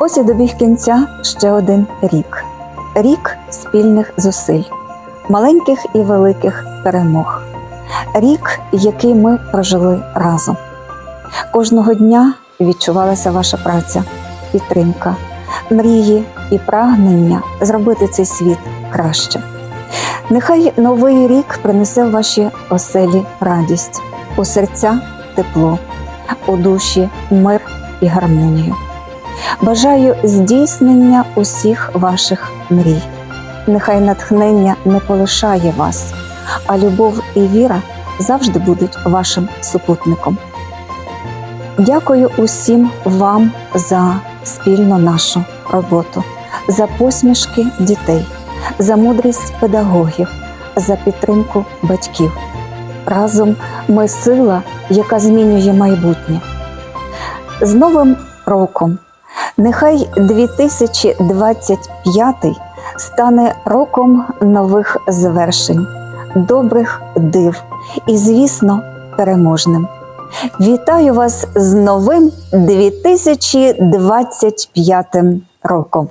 Ось і добіг кінця ще один рік. Рік спільних зусиль, маленьких і великих перемог. Рік, який ми прожили разом. Кожного дня відчувалася ваша праця, підтримка, мрії і прагнення зробити цей світ краще. Нехай новий рік принесе в ваші оселі радість, у серця тепло, у душі мир і гармонію. Бажаю здійснення усіх ваших мрій. Нехай натхнення не полишає вас, а любов і віра завжди будуть вашим супутником. Дякую усім вам за спільну нашу роботу, за посмішки дітей, за мудрість педагогів, за підтримку батьків. Разом ми сила, яка змінює майбутнє. З Новим роком! Нехай 2025 стане роком нових звершень, добрих див і, звісно, переможним. Вітаю вас з новим 2025 роком.